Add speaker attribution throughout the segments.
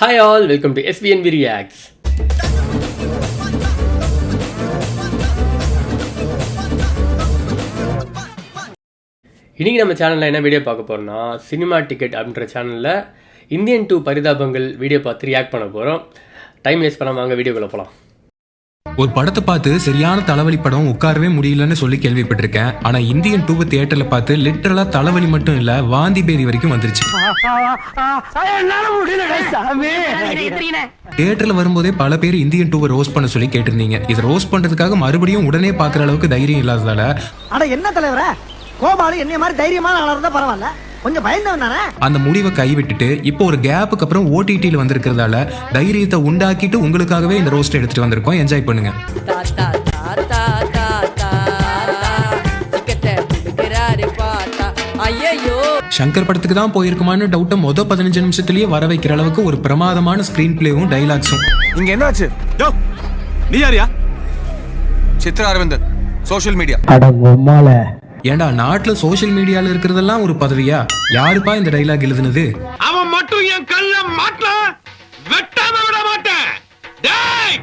Speaker 1: Hi all welcome to S P N B reacts இன்றைக்கி நம்ம சேனலில் என்ன வீடியோ பார்க்க போகிறோம்னா சினிமா டிக்கெட் அப்படின்ற சேனலில் இந்தியன் டூ பரிதாபங்கள் வீடியோ பார்த்து ரியாக்ட் பண்ண போகிறோம் டைம் வேஸ்ட் பண்ணாமல் வாங்க வீடியோக்குள்ளே போகலாம்
Speaker 2: ஒரு படத்தை பார்த்து சரியான தலைவலி படம் உட்காரவே முடியலன்னு சொல்லி கேள்விப்பட்டிருக்கேன். ஆனா இந்தியன் டூ தியேட்டர்ல பார்த்து லிட்டரலா தலைவலி மட்டும் இல்ல வாந்தி பேதி வரைக்கும் வந்துருச்சு. தியேட்டர்ல வரும்போதே பல பேர் இந்தியன் டூவை ரோஸ் பண்ண சொல்லி கேட்டிருந்தீங்க. இதை ரோஸ் பண்றதுக்காக மறுபடியும் உடனே பாக்குற அளவுக்கு தைரியம் இல்லாததால
Speaker 3: ஆனா என்ன தலைவர? கோபாலு என்ன மாதிரி தைரியமான ஆளா இருந்தா பரவாயில்ல. கொஞ்சம் பயந்தவன் தானே?
Speaker 2: அந்த முடிவை கைவிட்டுட்டு இப்போ ஒரு கேப்புக்கு அப்புறம் ஓடிடியில் வந்திருக்கிறதால தைரியத்தை உண்டாக்கிட்டு உங்களுக்காகவே இந்த ரோஸ்ட் எடுத்துட்டு வந்திருக்கோம். என்ஜாய் பண்ணுங்க. சங்கர் படத்துக்கு தான் போயிருக்குமான்னு டவுட்டை மொதல் பதினஞ்சு நிமிஷத்துலயே வர வைக்கிற அளவுக்கு ஒரு பிரமாதமான ஸ்கிரீன் பிளேவும் டைலாக்ஸும்
Speaker 4: இங்க என்னாச்சு? நீ யாரியா? சித்ரா அரவிந்தன் சோஷியல் மீடியா
Speaker 2: ஏண்டா நாட்டுல சோஷியல் மீடியால இருக்கிறதெல்லாம் ஒரு பதவியா? யாருப்பா இந்த டைலாக் எழுதுனது?
Speaker 5: அவன் மட்டும் என் கல்ல மாட்ட வெட்டாம விட மாட்டேன். டேய்!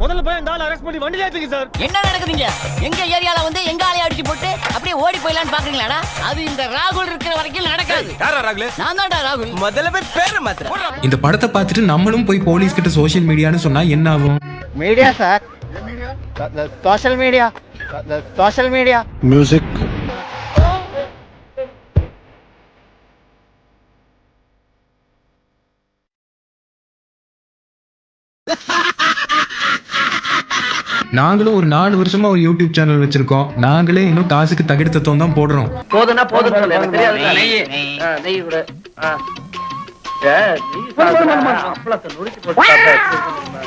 Speaker 3: முதல்ல போய் அந்த ஆள் அரெஸ்ட் பண்ணி வண்டியில ஏத்துங்க சார்.
Speaker 6: என்ன நடக்குதுங்க? எங்க ஏரியால வந்து எங்க ஆளைய அடிச்சு போட்டு அப்படியே ஓடி போயிடலான்னு பாக்குறீங்களாடா? அது இந்த ராகுல் இருக்கிற வரைக்கும் நடக்காது.
Speaker 4: யாரா ராகுல?
Speaker 6: நான் தான்டா ராகுல்.
Speaker 4: முதல்ல போய் பேரை மாத்திர
Speaker 2: இந்த படத்தை பார்த்துட்டு நம்மளும் போய் போலீஸ் கிட்ட சோஷியல் மீடியான்னு சொன்னா என்ன ஆகும்?
Speaker 3: Media sir social media social media
Speaker 2: நாங்களும் ஒரு நாலு வருஷமா ஒரு யூடியூப் சேனல் வச்சிருக்கோம். நாங்களே இன்னும் காசுக்கு தகிடத்தத்துவம் தான் போடுறோம்.
Speaker 3: போதும்னா போதும்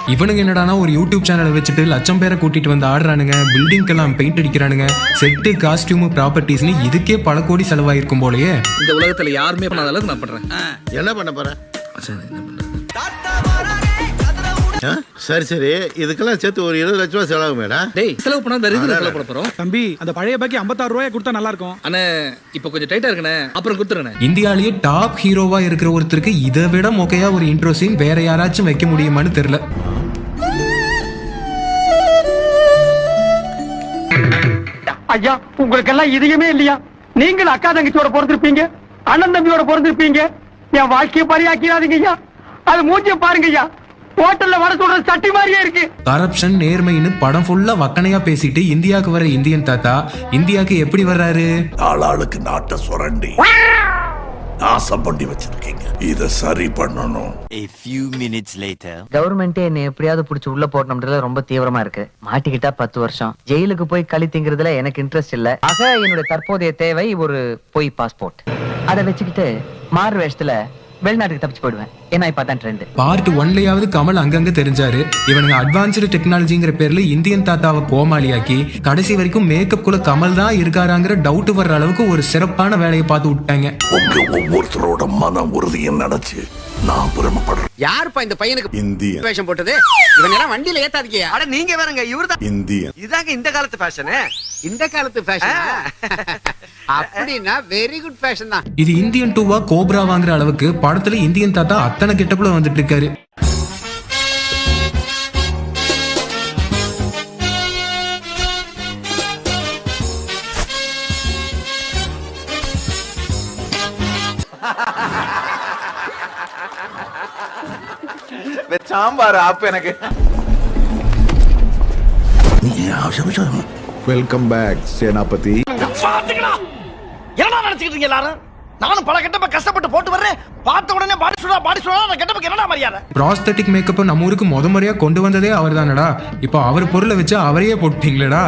Speaker 2: இவனுங்க என்னடானா ஒரு யூடியூப் சேனலை வச்சுட்டு லட்சம் பேரை கூட்டிட்டு வந்து ஆடுறானுங்க. பில்டிங்க்கெல்லாம் பெயிண்ட் அடிக்கிறானுங்க. செட்டு காஸ்டியூம் ப்ராப்பர்ட்டிஸ்னு இதுக்கே பல கோடி செலவாயிருக்கும் போலயே.
Speaker 4: இந்த உலகத்துல யாருமே பண்ணாத அளவுக்கு நான் பண்றேன்.
Speaker 7: என்ன பண்ண போற? ஆ? சரி சரி. இதுக்கெல்லாம் சேர்த்து ஒரு இருபது லட்ச ரூபா செலவு மேடம்
Speaker 4: டேய் செலவு பண்ணா வேற எதுக்கு செலவு பண்ண போறோம்?
Speaker 8: தம்பி அந்த பழைய பாக்கி 56 ரூபாய் கொடுத்தா நல்லா இருக்கும்.
Speaker 4: அண்ணே இப்போ கொஞ்சம் டைட்டா இருக்கனே அப்புறம் கொடுத்துறேன்
Speaker 2: இந்தியாலேயே டாப் ஹீரோவா இருக்கிற ஒருத்தருக்கு இதை விட மொக்கையா ஒரு இன்ட்ரோ சீன் வேற யாராச்சும் வைக்க முடியுமான்னு தெரியல.
Speaker 3: ஐயா உங்களுக்கு எல்லாம் இதயமே இல்லையா? நீங்கள் அக்கா தங்கச்சியோட பிறந்திருப்பீங்க அண்ணன் தம்பியோட பிறந்திருப்பீங்க. என் வாழ்க்கையை பரியாக்கிறாதீங்க ஐயா. அது மூஞ்சிய பாருங்க ஐயா. ஹோட்டல்ல வர சொல்ற சட்டி மாதிரியே இருக்கு.
Speaker 2: கரப்ஷன் நேர்மைன்னு படம் ஃபுல்லா வக்கனையா பேசிட்டு இந்தியாவுக்கு வர இந்தியன் தாத்தா இந்தியாவுக்கு எப்படி வர்றாரு?
Speaker 9: ஆளாளுக்கு நாட்டை சுரண்டி. நாசம் பண்ணி வச்சிருக்கீங்க. இத சரி பண்ணணும்.
Speaker 10: A few minutes later.
Speaker 11: கவர்மெண்ட்டே என்னை எப்படியாவது புடிச்சு உள்ள போடணும்ன்றதுல ரொம்ப தீவிரமா இருக்கு. மாட்டிக்கிட்டா பத்து வருஷம். ஜெயிலுக்கு போய் களி திங்கிறதுல எனக்கு இன்ட்ரெஸ்ட் இல்ல. ஆக என்னோட தற்போதைய தேவை ஒரு பொய் பாஸ்போர்ட் அதை வச்சுக்கிட்டு மாறு வேஷத்துல வெளிநாட்டுக்கு தப்பிச்சு போயிடுவேன். ஏன்னா இப்ப தான் ட்ரெண்ட்
Speaker 2: பார்ட் ஒன்லயாவது கமல் அங்கங்க தெரிஞ்சாரு. இவனுங்க அட்வான்ஸ்டு டெக்னாலஜிங்கிற பேர்ல இந்தியன் தாத்தாவை கோமாளியாக்கி கடைசி வரைக்கும் மேக்கப் குள்ள கமல் தான் இருக்காராங்கிற டவுட் வர்ற அளவுக்கு ஒரு சிறப்பான வேலையை பார்த்து விட்டாங்க.
Speaker 9: உங்க ஒவ்வொருத்தரோட மன உறுதியை நினைச்சு நான் பெருமைப்படுறேன்.
Speaker 5: யாருப்பா இந்த பையனுக்கு
Speaker 9: இந்தியன்.
Speaker 5: வேஷம் போட்டது? இவன் எல்லாம் வண்டியில ஏத்தாதீங்க அட நீங்க வேறங்க இவர்தான்.
Speaker 9: இந்தியன்.
Speaker 5: இதாங்க இந்த காலத்து ஃபேஷன் இந்த காலத்து ஃபேஷன் அப்படின்னா வெரி குட் ஃபேஷன் தான்
Speaker 2: இது இந்தியன் டூவா கோப்ரா வாங்குற அளவுக்கு படத்துல இந்தியன் தாத்தா அத்தனை கெட்டப்புல வந்துட்டு இருக்காரு
Speaker 4: சாம்பார் ஆப்பு எனக்கு
Speaker 9: வெல்கம் பேக் சேனாபதி
Speaker 3: என்ன நினைச்சுக்கிட்டு இருக்கீங்க எல்லாரும்? நானும் பல கெட்டப்ப கஷ்டப்பட்டு போட்டு வர்றேன். பார்த்த உடனே பாடி சொல்றா பாடி சொல்றா அந்த கெட்டப்புக்கு என்னடா மரியாதை?
Speaker 2: ப்ராஸ்தட்டிக் மேக்கப் நம்ம ஊருக்கு முத முறையா கொண்டு வந்ததே அவர் தானடா இப்போ அவர் பொருளை வச்சு அவரையே போட்டீங்களேடா.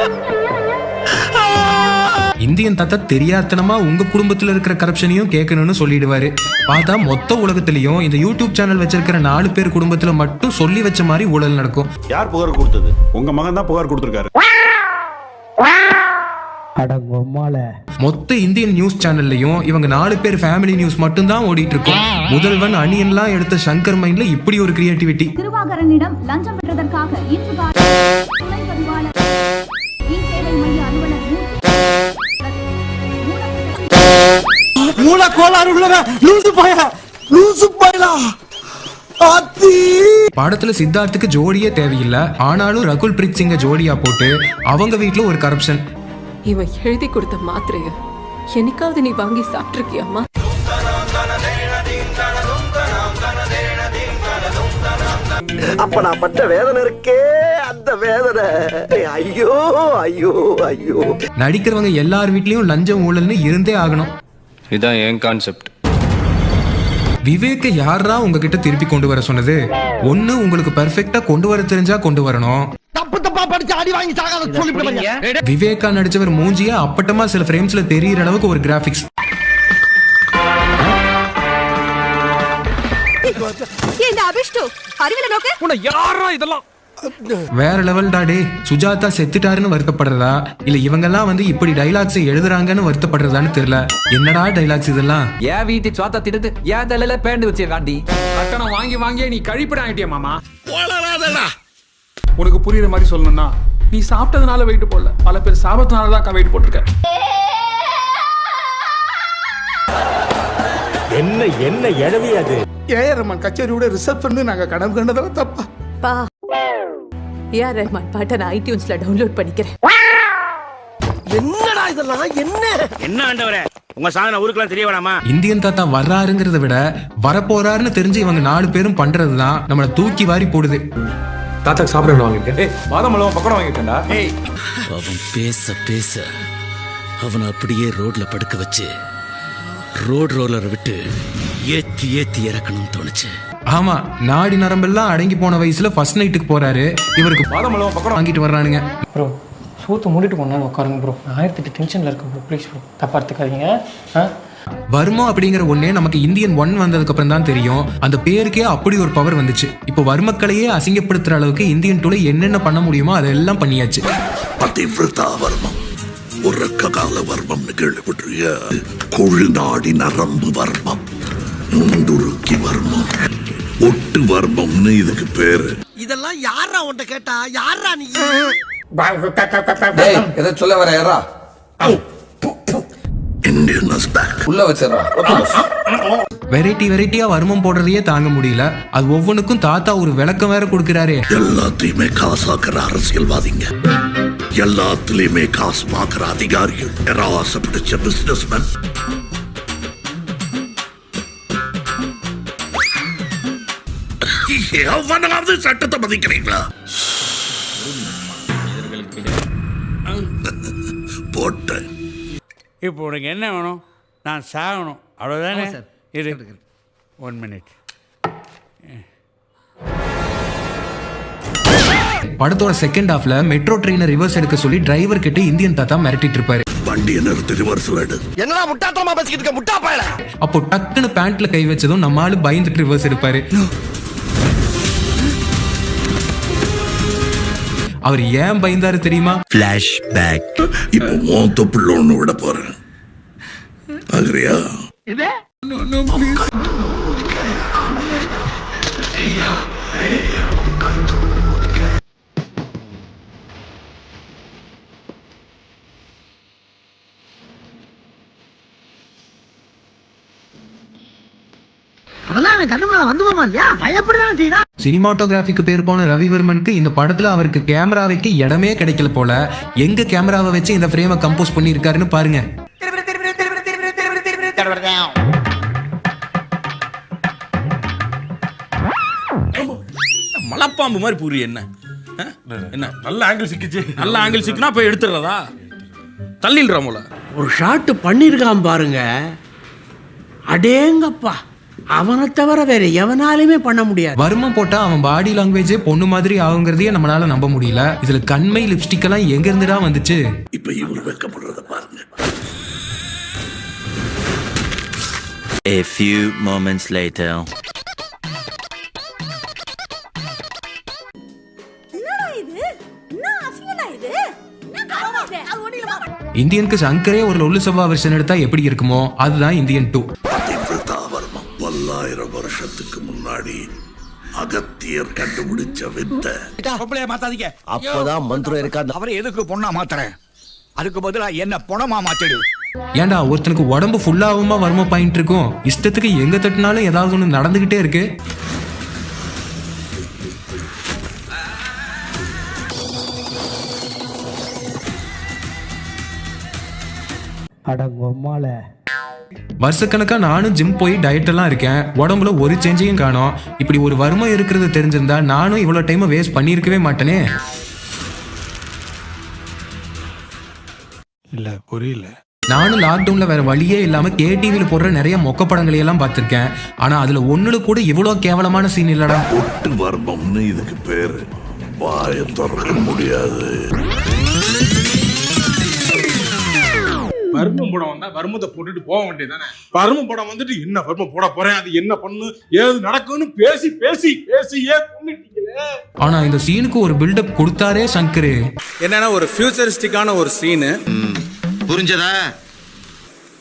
Speaker 2: இந்தியன் தாத்தா தெரியாத்தனமா உங்க குடும்பத்துல இருக்கிற கரப்ஷனையும் கேட்கணும்னு சொல்லிடுவாரு. பார்த்தா மொத்த உலகத்திலயும் இந்த யூடியூப் சேனல் வச்சிருக்கிற நாலு பேர் குடும்பத்துல மட்டும் சொல்லி வச்ச மாதிரி ஊழல் நடக்கும்.
Speaker 9: யார் புகார் கொடுத்தது?
Speaker 8: உங்க மகன் தான் புகார் கொடுத்திருக்காரு.
Speaker 2: மொத்த இந்தியன் நியூஸ் சேனல்லையும் இவங்க நாலு பேர் ஃபேமிலி நியூஸ் மட்டும்தான் ஓடிட்டு இருக்கும் முதல்வன் அணியன்லாம் எடுத்த சங்கர் மைண்ட்ல இப்படி ஒரு கிரியேட்டிவிட்டி
Speaker 12: திருவாகரனிடம் லஞ்சம் பெற்றதற்காக
Speaker 3: கோளாறு உள்ளவன் லூசு பாய லூசு பாயலா.
Speaker 2: படத்துல சித்தார்த்துக்கு ஜோடியே தேவையில்லை. ஆனாலும் ரகுல் பிரீத் சிங்க ஜோடியா போட்டு அவங்க வீட்ல ஒரு கரப்ஷன்
Speaker 12: இவன் எழுதி கொடுத்த மாத்திரைய என்னைக்காவது நீ வாங்கி சாப்பிட்டிருக்கியாமா
Speaker 3: அப்ப நான் பட்ட வேதனை இருக்கே அந்த வேதனை. ஐயோ ஐயோ ஐயோ.
Speaker 2: நடிக்கிறவங்க எல்லார் வீட்லயும் லஞ்சம் ஊழல்னு இருந்தே ஆகணும்.
Speaker 4: இதான் என் கான்செப்ட்
Speaker 2: விவேக்க யாரா உங்ககிட்ட திருப்பி கொண்டு வர சொன்னது? ஒண்ணு உங்களுக்கு பெர்ஃபெக்ட்டா கொண்டு வர தெரிஞ்சா கொண்டு வரணும். விவேகா நடிச்சவர் மூஞ்சிய அப்பட்டமா சில ஃப்ரேம்ஸ்ல தெரியற அளவுக்கு ஒரு கிராபிக்ஸ்
Speaker 12: இந்த அபிஷ்டு அறிவில நோக்கு.
Speaker 8: உன்னை யாரா இதெல்லாம்?
Speaker 2: வேற லெவல் டாடே சுஜாதா செத்துட்டாருன்னு வருத்தப்படுறதா? இல்ல இவங்கெல்லாம் வந்து இப்படி டைலாக்ஸ் எழுதுறாங்கன்னு வருத்தப்படுறதான்னு தெரியல. என்னடா டைலாக்ஸ் இதெல்லாம்?
Speaker 11: ஏன் வீட்டு சோத்தா திடுத்து ஏன் தலையில பேண்டு வச்சிருக்காண்டி.
Speaker 8: கட்டணம் வாங்கி வாங்கி நீ கழிப்பிட ஆயிட்டிய மாமா? உனக்கு புரியுற மாதிரி சொல்லணும்னா நீ சாப்பிட்டதுனால வெயிட் போடல. பல பேர் சாப்பிட்டதுனால தான் வெயிட் போட்டிருக்க.
Speaker 3: என்ன என்ன எழவி அது?
Speaker 8: ஏஆர் ரமன் கச்சேரியோட ரிசப்ஷன் நாங்க கனவு கண்டதெல்லாம் தப்பா.
Speaker 12: பா ஏஆர் ரஹ்மான் பாட்டை நான் ஐடியூன்ஸ்ல டவுன்லோட் பண்ணிக்கிறேன்.
Speaker 3: என்னடா இதெல்லாம்? என்ன?
Speaker 10: என்ன ஆண்டவரே? உங்க சாதனை ஊருக்குலாம் தெரிய வேணாமா?
Speaker 2: இந்தியன் தாத்தா வர்றாருங்கிறத விட வரப்போறாருன்னு தெரிஞ்சு இவங்க நாலு பேரும் பண்றதுதான் நம்மள தூக்கி வாரி போடுது.
Speaker 8: தாத்தாக்கு சாப்பிட வாங்கிருக்கேன் ஏய் பாதாம் பக்கோடா வாங்கிருக்கேன்டா ஏய்.
Speaker 10: அவன் பேச பேச அவனை அப்படியே ரோட்ல படுக்க வச்சு ரோட் ரோலரை விட்டு ஏத்தி ஏத்தி இறக்கணும்னு தோணுச்சு.
Speaker 2: ஆமா நாடி நரம்பெல்லாம் அடங்கி போன வயசுல ஃபர்ஸ்ட் நைட்டுக்கு போறாரு. இவருக்கு
Speaker 8: பாதாம் அல்வா பக்கோடா
Speaker 2: வாங்கிட்டு வர்றானுங்க.
Speaker 3: ப்ரோ சூத்து மூடிட்டு போனா உட்காருங்க ப்ரோ ஆயிரத்தி டென்ஷன்ல இருக்கு ப்ரோ ப்ளீஸ் ப்ரோ தப்பா எடுத்துக்காதீங்க.
Speaker 2: வர்மா அப்படிங்கிற ஒன்னே நமக்கு இந்தியன் ஒன் வந்ததுக்கு அப்புறம் தான் தெரியும். அந்த பேருக்கே அப்படி ஒரு பவர் வந்துச்சு. இப்போ வர்மக்களையே அசிங்கப்படுத்துற அளவுக்கு இந்தியன் டூல என்னென்ன பண்ண முடியுமோ அதெல்லாம் பண்ணியாச்சு.
Speaker 9: பதிவிரதா வர்மம். உறக்க கால வர்மம்னு கேள்விப்பட்டிருக்கிய? கொழுநாடி நரம்பு வர்மம். நுண்டுருக்கி வர்மம்னு இதுக்கு பேரு.
Speaker 3: இதெல்லாம் யாரா உன்ட்ட கேட்டா? யாரா நீ?
Speaker 11: எதை சொல்ல வர யாரா
Speaker 9: இந்தியன் இஸ் பேக்
Speaker 11: உள்ள வச்சிடறா.
Speaker 2: வெரைட்டி வெரைட்டியா வர்மம் போடுறதையே தாங்க முடியல. அது ஒவ்வொன்றுக்கும் தாத்தா ஒரு விளக்கம் வேற கொடுக்கறாரே.
Speaker 9: எல்லாத்தையுமே காசாக்குற அரசியல்வாதிங்க. எல்லாத்துலயுமே காசு பாக்குற அதிகாரிகள். பிடிச்ச பிசினஸ்மேன் எவனாவது சட்டத்தை மதிக்கிறீங்களா? போட்டேன்.
Speaker 10: இப்போ உனக்கு என்ன வேணும்? நான் சாகணும். அவ்வளோதானே இரு. ஒன் மினிட்
Speaker 2: படத்தோட செகண்ட் ஹாஃப்ல மெட்ரோ ட்ரெயினை ரிவர்ஸ் எடுக்க சொல்லி டிரைவர் கிட்ட இந்தியன் தாத்தா மிரட்டிட்டு இருப்பாரு.
Speaker 9: வண்டியை நிறுத்தி ரிவர்ஸ்ல எடு.
Speaker 3: என்னடா முட்டாத்தனமா பேசிக்கிட்டு இருக்க? முட்டா பயல
Speaker 2: அப்போ டக்குன்னு பேண்ட்ல கை வச்சதும் நம்ம ஆளு பயந்துட்டு ரிவர்ஸ் எடுப்பாரு. அவர் ஏன் பயந்தாரு தெரியுமா?
Speaker 10: ஃப்ளாஷ் பேக்
Speaker 9: இப்போ உன் தொப்புள்ள ஒண்ணு விட போறேன். ஆகிறியா?
Speaker 3: அதெல்லாம் எனக்கு கண்ணு இல்லையா? பயப்படுதான் செய்யணும்
Speaker 2: சினிமாட்டோகிராஃபிக்கு பேர் போன ரவிவர்மனுக்கு இந்த படத்துல அவருக்கு கேமரா வைக்க இடமே கிடைக்கல போல. எங்க கேமராவை வச்சு இந்த ஃப்ரேமை கம்போஸ் பண்ணியிருக்காருன்னு பாருங்க.
Speaker 10: மலைப்பாம்பு மாதிரி பூரி என்ன? என்ன? நல்ல ஆங்கிள் சிக்கிச்சு. நல்ல ஆங்கிள் சிக்கினா போய் எடுத்துடுறதா? தள்ளிடுறா போல
Speaker 3: ஒரு ஷாட் பண்ணிருக்கான் பாருங்க. அடேங்கப்பா. அவனை தவிர வேற எவனாலுமே பண்ண முடியாது.
Speaker 2: வர்மம் போட்டா அவன் பாடி லாங்குவேஜே பொண்ணு மாதிரி ஆகுங்கிறதையே நம்மளால நம்ப முடியல. இதுல கண்மை லிப்ஸ்டிக் எல்லாம் எங்க இருந்துடா வந்துச்சு?
Speaker 9: இப்ப இவர் வெக்கப்படுறத பாருங்க.
Speaker 10: A few moments later.
Speaker 2: இந்தியனுக்கு சங்கரே ஒரு லொல்லு சபா வெர்ஷன் எடுத்தா எப்படி இருக்குமோ அதுதான் இந்தியன் டூ
Speaker 9: அகத்தியர் கண்டுபிடிச்ச வித்தை.
Speaker 10: மாத்தாதீங்க.
Speaker 3: அப்பதான் மந்திரம் இருக்காது
Speaker 10: அவரை எதுக்கு பொண்ணா மாத்துறேன்? அதுக்கு பதிலா என்ன பொணமா மாத்திடு.
Speaker 2: ஏன்டா ஒருத்தனுக்கு உடம்பு ஃபுல்லாவுமா வருமா பாயிண்ட் இருக்கும்? இஷ்டத்துக்கு எங்க தட்டினாலும் ஏதாவது ஒன்று நடந்துகிட்டே இருக்கு. வருஷக்கணக்கா நானும் ஜிம் போய் டயட் எல்லாம் இருக்கேன். உடம்புல ஒரு சேஞ்சையும் காணோம். இப்படி ஒரு வறுமை இருக்கிறது தெரிஞ்சிருந்தா நானும் இவ்வளவு டைம் வேஸ்ட் பண்ணியிருக்கவே மாட்டேனே.
Speaker 9: இல்ல புரியல.
Speaker 2: நானும் லாக்டவுன்ல வேற வழியே இல்லாம கேடிவில போடுற நிறைய மொக்க படங்களை எல்லாம் பார்த்திருக்கேன். ஆனா அதுல ஒண்ணுல கூட இவ்வளவு கேவலமான சீன் இல்லடா.
Speaker 9: ஒட்டு வர்மம்னு இதுக்கு பேரு. வாய திறக்க முடியாது.
Speaker 8: வர்மம் படம் வந்தா வர்மத்தை போட்டுட்டு போக வேண்டியதானே வர்மம் படம் வந்துட்டு என்ன வர்மம் போட போறேன்? அது என்ன பண்ணு? ஏது நடக்கும்னு பேசி பேசி பேசியே
Speaker 2: ஆனா இந்த சீனுக்கு ஒரு பில்டப் கொடுத்தாரே சங்கரு.
Speaker 4: என்னன்னா ஒரு ஃபியூச்சரிஸ்டிக்கான ஒரு சீனு.
Speaker 7: புரிஞ்சதா?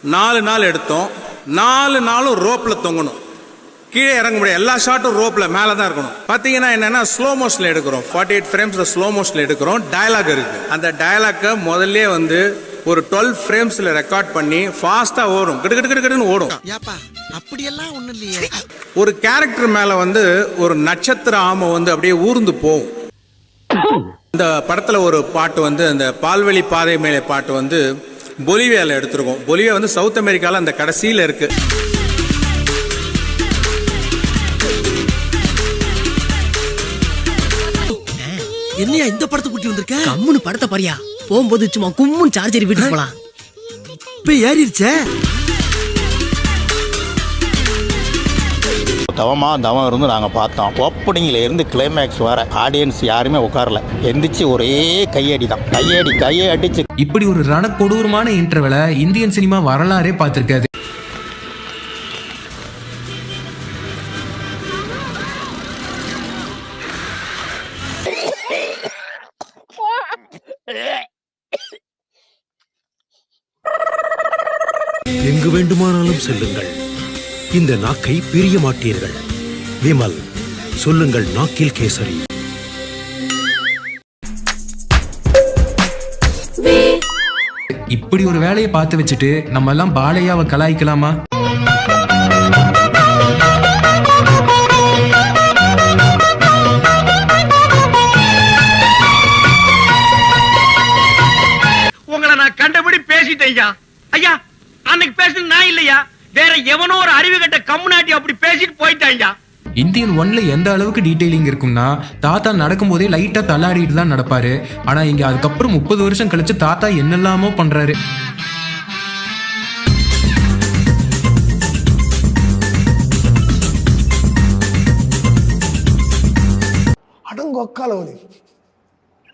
Speaker 4: நாலு நாள் எடுத்தோம். நாலு நாளும் ரோப்ல தொங்கணும். கீழே இறங்க முடியாது. எல்லா ஷாட்டும் ரோப்ல மேலே தான் இருக்கணும். பார்த்தீங்கன்னா என்னன்னா ஸ்லோ மோஷன்ல எடுக்கிறோம். ஃபார்ட்டி எயிட் ஃப்ரேம்ஸ்ல ஸ்லோ மோஷன்ல எடுக்கிறோம். டயலாக் இருக்கு. அந்த டயலாக்கை முதல்ல வந்து ஒரு டுவெல் ஃப்ரேம்ஸ்ல ரெக்கார்ட் பண்ணி ஃபாஸ்டா ஓடும். கிடு கிடு கிடு கிடுன்னு ஓடும்.
Speaker 5: அப்படியெல்லாம் ஒண்ணு இல்லையே.
Speaker 4: ஒரு கேரக்டர் மேல வந்து ஒரு நட்சத்திர ஆமை வந்து அப்படியே ஊர்ந்து போகும். இந்த படத்துல ஒரு பாட்டு வந்து அந்த பால்வெளி பாதை மேலே பாட்டு வந்து பொலிவியால எடுத்திருக்கோம். பொலிவியா வந்து சவுத் அமெரிக்கால அந்த கடைசியில இருக்கு.
Speaker 5: என்னையா இந்த படத்தை கூட்டி வந்திருக்க? கம்முன்னு படத்தை பாரியா? போகும்போது சும்மா கும்முன்னு சார்ஜர் வீட்டுக்கு போலாம். இப்ப ஏறிடுச்சே?
Speaker 7: தவமா தவம் இருந்து நாங்கள் பார்த்தோம். ஓப்பனிங்ல இருந்து கிளைமேக்ஸ் வர ஆடியன்ஸ் யாருமே உட்காரல. எந்திரிச்சு ஒரே கையடி தான் கையடி கையை அடிச்சு.
Speaker 2: இப்படி ஒரு ரண கொடூரமான இன்டர்வலை இந்தியன் சினிமா வரலாறே பார்த்திருக்காது.
Speaker 9: எங்கு வேண்டுமானாலும் செல்லுங்கள். இந்த நாக்கை பிரிய மாட்டீர்கள். விமல் சொல்லுங்கள் நாக்கில் கேசரி.
Speaker 2: இப்படி ஒரு வேலையை பார்த்து வச்சுட்டு நம்ம எல்லாம் பாலையாவை கலாய்க்கலாமா?
Speaker 3: உங்களை நான் கண்டபடி பேசிட்டேன் ஐயா. ஐயா அன்னைக்கு பேசுனது நான் இல்லையா? வேற எவனோ ஒரு அறிவு கட்ட கம்முனாட்டி அப்படி பேசிட்டு போயிட்டான் ஐயா
Speaker 2: இந்தியன் ஒன்ல எந்த அளவுக்கு டீடைலிங் இருக்கும்னா தாத்தா நடக்கும்போதே லைட்டா தள்ளாடிட்டு தான் நடப்பாரு. ஆனா இங்க அதுக்கப்புறம் முப்பது வருஷம் கழிச்சு தாத்தா என்னெல்லாமோ பண்றாரு.
Speaker 9: அடங்கொக்கால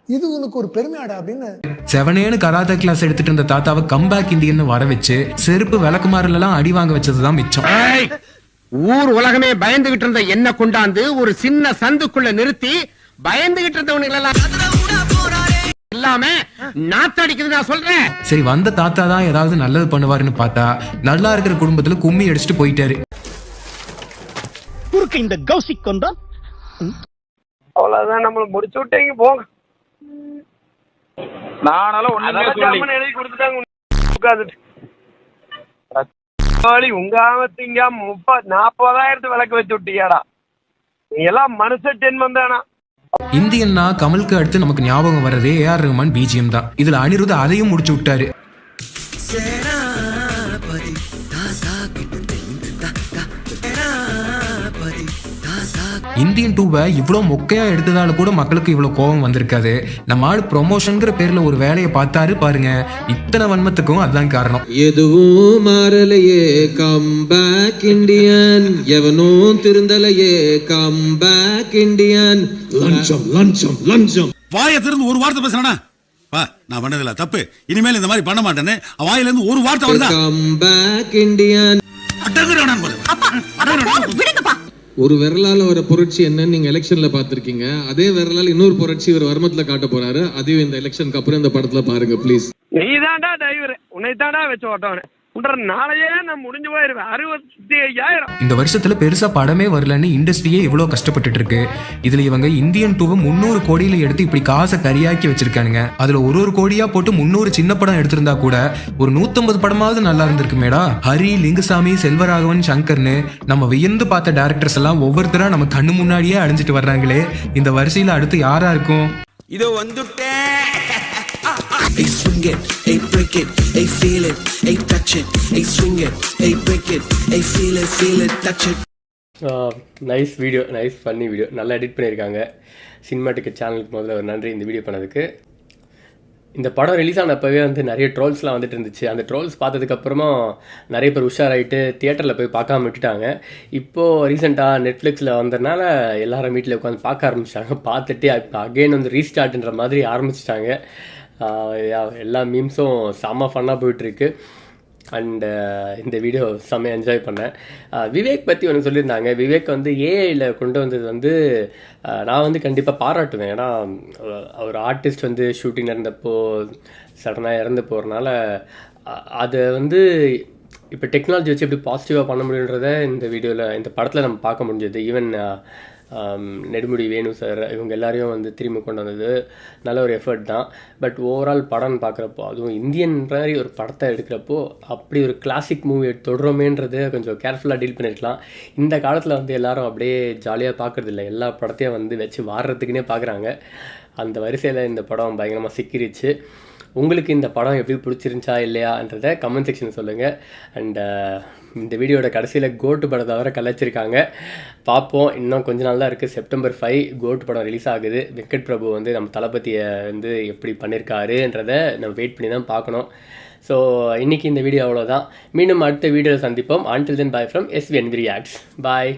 Speaker 9: இது உனக்கு ஒரு பெருமையாடா அப்படின்னு
Speaker 2: செவனேன்னு கராத்தே கிளாஸ் எடுத்துட்டு இருந்த தாத்தாவை கம்பேக் இந்தியன் வர வச்சு செருப்பு விளக்குமாறுல எல்லாம் அடி வாங்க வச்சதுதான் மிச்சம்.
Speaker 3: ஊர் உலகமே பயந்துகிட்டு இருந்த என்ன கொண்டாந்து ஒரு சின்ன சந்துக்குள்ள நிறுத்தி பயந்துகிட்டு இருந்தவனுங்க எல்லாம் இல்லாம நாத்தடிக்குது நான் சொல்றேன்.
Speaker 2: சரி வந்த தாத்தா தான் ஏதாவது நல்லது பண்ணுவாருன்னு பார்த்தா நல்லா இருக்கிற குடும்பத்துல கும்மி அடிச்சுட்டு போயிட்டாரு.
Speaker 3: குறுக்கு இந்த கௌசிக் கொண்டா அவ்வளவுதான் நம்மள முடிச்சு விட்டீங்க போங்க. நானால எழுதி கொடுத்துட்டாங்க உங்க ஆமத்திங்க முப்பது நாற்பதாயிரத்து விளக்கு வச்சு விட்டீங்கடா நீ எல்லாம் மனுஷ ஜென்மம் தானா
Speaker 2: இந்தியன்னா கமலுக்கு அடுத்து நமக்கு ஞாபகம் வர்றதே ஏஆர் ரஹ்மான் பிஜிஎம் தான். இதுல அனிருத் அதையும் முடிச்சு விட்டாரு. இந்தியன் டூவை இவ்வளோ மொக்கையா எடுத்ததால கூட மக்களுக்கு இவ்வளோ கோபம் வந்திருக்காது. நம்ம ஆள் ப்ரொமோஷன்ங்கிற பேர்ல ஒரு வேலையை பார்த்தாரு பாருங்க. இத்தனை வன்மத்துக்கும் அதுதான் காரணம்.
Speaker 13: எதுவும் மாறலையே கம் பேக் இண்டியன் எவனும் திருந்தலையே கம் பேக் இண்டியன்
Speaker 9: லஞ்சம் லஞ்சம் லஞ்சம். வாயை திறந்து ஒரு வார்த்தை பேசுறானா? வா நான் பண்ணதில்ல தப்பு. இனிமேல் இந்த மாதிரி பண்ண மாட்டேன்னு வாயில இருந்து ஒரு வார்த்தை வருதா?
Speaker 13: கம் பேக் இண்டியன்
Speaker 9: அடங்குறானான்னு பாரு.
Speaker 13: ஒரு விரலால வர புரட்சி என்னன்னு நீங்க எலெக்ஷனில் பார்த்துருக்கீங்க. அதே விரலால் இன்னொரு புரட்சி ஒரு வர்மத்துல காட்ட போறாரு. அதையும் இந்த எலெக்ஷனுக்கு அப்புறம் இந்த படத்துல பாருங்க ப்ளீஸ்
Speaker 3: நீ தான்டா டிரைவர் உன்னை தான்டா வச்சு ஓட்டவனே.
Speaker 2: இந்த வருஷத்துல பெருசா படமே வரலன்னு இண்டஸ்ட்ரியே இவ்வளவு கஷ்டப்பட்டுட்டு இருக்கு இதுல இவங்க இந்தியன் டூவை முந்நூறு கோடியில எடுத்து இப்படி காசை கரியாக்கி வச்சிருக்கானுங்க. அதுல ஒரு ஒரு கோடியா போட்டு முந்நூறு சின்ன படம் எடுத்திருந்தா கூட ஒரு நூத்தம்பது படமாவது நல்லா இருந்திருக்கு மேடா. ஹரி லிங்குசாமி செல்வராகவன் சங்கர்னு நம்ம வியந்து பார்த்த டேரக்டர்ஸ் எல்லாம் ஒவ்வொருத்தரா நம்ம கண்ணு முன்னாடியே அழிஞ்சிட்டு வர்றாங்களே. இந்த வரிசையில அடுத்து யாரா இருக்கும்?
Speaker 5: இதோ வந்துட்டேன். Hey swing it, hey break it, hey feel it, hey touch it, hey swing it, hey break it, hey feel it, feel it, touch it.
Speaker 1: Nice video nice funny video நல்லா எடிட் பண்ணியிருக்காங்க. Cinematic சேனலுக்கு முதல்ல ஒரு நன்றி இந்த video பண்ணதுக்கு. இந்த படம் ரிலீஸ் ஆனப்பவே வந்து நிறைய ட்ரோல்ஸ்லாம் வந்துட்டு இருந்துச்சு. அந்த ட்ரோல்ஸ் பார்த்ததுக்கப்புறமா நிறைய பேர் உஷாராயிட்டு தியேட்டரில் போய் பார்க்காம விட்டுட்டாங்க. இப்போது ரீசெண்டாக நெட்ஃப்ளிக்ஸில் வந்ததுனால எல்லாரும் வீட்டில் உட்காந்து பார்க்க ஆரம்பிச்சிட்டாங்க. பார்த்துட்டு இப்போ அகெயின் வந்து ரீஸ்டார்ட்ன்ற மாதிரி ஆரம்பிச்சிட்டாங்க. எல்லா மீம்ஸும் செம்ம ஃபன்னாக போயிட்டுருக்கு. அண்டு இந்த வீடியோ செம்ம என்ஜாய் பண்ணேன். விவேக் பற்றி ஒன்று சொல்லியிருந்தாங்க. விவேக் வந்து ஏஐயில் கொண்டு வந்தது வந்து நான் வந்து கண்டிப்பாக பாராட்டுவேன். ஏன்னா ஒரு அவர் ஆர்டிஸ்ட் வந்து ஷூட்டிங் இருந்தப்போ சடனாக இறந்து போகிறனால அதை வந்து இப்போ டெக்னாலஜி வச்சு எப்படி பாசிட்டிவாக பண்ண முடியுன்றத இந்த வீடியோவில் இந்த படத்தில் நம்ம பார்க்க முடிஞ்சது. Even Um, Nedumudi Venu sir இவங்க எல்லாரையும் வந்து திரும்பி கொண்டு வந்தது நல்ல ஒரு எஃபர்ட் தான். பட் ஓவரால் படம்னு பார்க்குறப்போ அதுவும் இந்தியன் மாதிரி ஒரு படத்தை எடுக்கிறப்போ அப்படி ஒரு கிளாசிக் மூவி தொடரோமேன்றது கொஞ்சம் கேர்ஃபுல்லாக டீல் பண்ணியிருக்கலாம் இந்த காலத்தில் வந்து எல்லாரும் அப்படியே ஜாலியாக பார்க்குறது இல்லை. எல்லா படத்தையும் வந்து வச்சு வாடுறதுக்குன்னே பார்க்குறாங்க அந்த வரிசையில் இந்த படம் பயங்கரமாக சிக்கிருச்சு. உங்களுக்கு இந்த படம் எப்படி பிடிச்சிருந்துச்சா இல்லையான்றதை கமெண்ட் செக்ஷன் சொல்லுங்கள் அண்ட் இந்த வீடியோட கடைசியில் கோட்டு படத்தை வர கலைச்சிருக்காங்க பார்ப்போம். இன்னும் கொஞ்ச நாள் தான் இருக்குது செப்டம்பர் ஃபைவ் கோட்டு படம் ரிலீஸ் ஆகுது. வெங்கட் பிரபு வந்து நம்ம தளபதியை வந்து எப்படி பண்ணியிருக்காருன்றதை நம்ம வெயிட் பண்ணி தான் பார்க்கணும். ஸோ இன்றைக்கி இந்த வீடியோ அவ்வளோதான் மீண்டும் அடுத்த வீடியோவில் சந்திப்போம். Until then bye from S V N V reacts bye